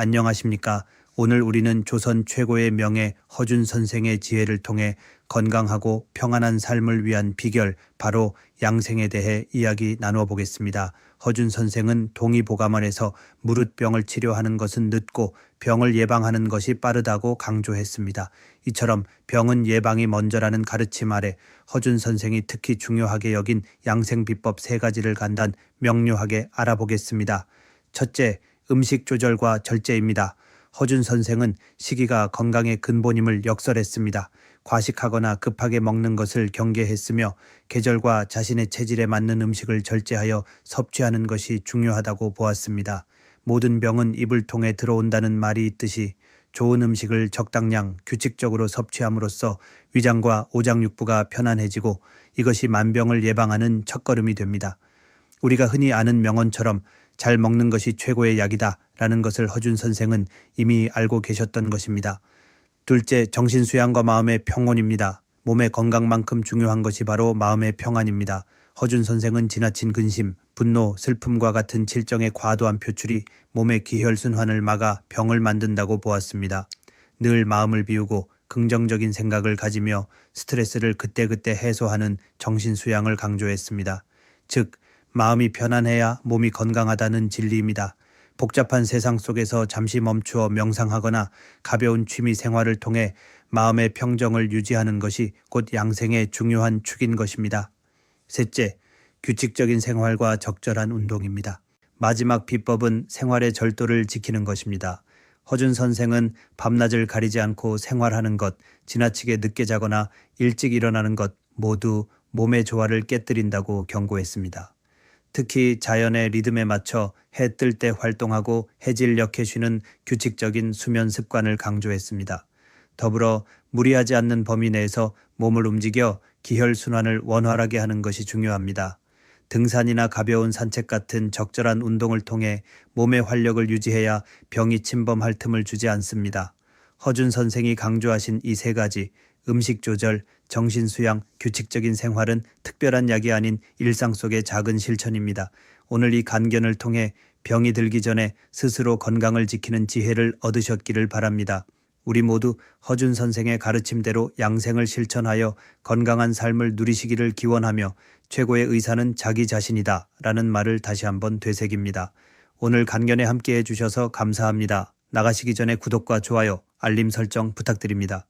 안녕하십니까. 오늘 우리는 조선 최고의 명예 허준 선생의 지혜를 통해 건강하고 평안한 삶을 위한 비결, 바로 양생에 대해 이야기 나누어 보겠습니다. 허준 선생은 동의보감원에서 무릇병을 치료하는 것은 늦고 병을 예방하는 것이 빠르다고 강조했습니다. 이처럼 병은 예방이 먼저라는 가르침 아래 허준 선생이 특히 중요하게 여긴 양생 비법 세 가지를 간단 명료하게 알아보겠습니다. 첫째, 음식 조절과 절제입니다. 허준 선생은 시기가 건강의 근본임을 역설했습니다. 과식하거나 급하게 먹는 것을 경계했으며 계절과 자신의 체질에 맞는 음식을 절제하여 섭취하는 것이 중요하다고 보았습니다. 모든 병은 입을 통해 들어온다는 말이 있듯이 좋은 음식을 적당량 규칙적으로 섭취함으로써 위장과 오장육부가 편안해지고 이것이 만병을 예방하는 첫걸음이 됩니다. 우리가 흔히 아는 명언처럼 잘 먹는 것이 최고의 약이다 라는 것을 허준 선생은 이미 알고 계셨던 것입니다. 둘째, 정신수양과 마음의 평온입니다. 몸의 건강만큼 중요한 것이 바로 마음의 평안입니다. 허준 선생은 지나친 근심, 분노, 슬픔과 같은 칠정의 과도한 표출이 몸의 기혈순환을 막아 병을 만든다고 보았습니다. 늘 마음을 비우고 긍정적인 생각을 가지며 스트레스를 그때그때 해소하는 정신수양을 강조했습니다. 즉, 마음이 편안해야 몸이 건강하다는 진리입니다. 복잡한 세상 속에서 잠시 멈추어 명상하거나 가벼운 취미 생활을 통해 마음의 평정을 유지하는 것이 곧 양생의 중요한 축인 것입니다. 셋째, 규칙적인 생활과 적절한 운동입니다. 마지막 비법은 생활의 절도를 지키는 것입니다. 허준 선생은 밤낮을 가리지 않고 생활하는 것, 지나치게 늦게 자거나 일찍 일어나는 것 모두 몸의 조화를 깨뜨린다고 경고했습니다. 특히 자연의 리듬에 맞춰 해 뜰 때 활동하고 해질 역해 쉬는 규칙적인 수면 습관을 강조했습니다. 더불어 무리하지 않는 범위 내에서 몸을 움직여 기혈 순환을 원활하게 하는 것이 중요합니다. 등산이나 가벼운 산책 같은 적절한 운동을 통해 몸의 활력을 유지해야 병이 침범할 틈을 주지 않습니다. 허준 선생이 강조하신 이 세 가지 음식 조절, 정신 수양, 규칙적인 생활은 특별한 약이 아닌 일상 속의 작은 실천입니다. 오늘 이 간견을 통해 병이 들기 전에 스스로 건강을 지키는 지혜를 얻으셨기를 바랍니다. 우리 모두 허준 선생의 가르침대로 양생을 실천하여 건강한 삶을 누리시기를 기원하며 최고의 의사는 자기 자신이다 라는 말을 다시 한번 되새깁니다. 오늘 간견에 함께 해주셔서 감사합니다. 나가시기 전에 구독과 좋아요, 알림 설정 부탁드립니다.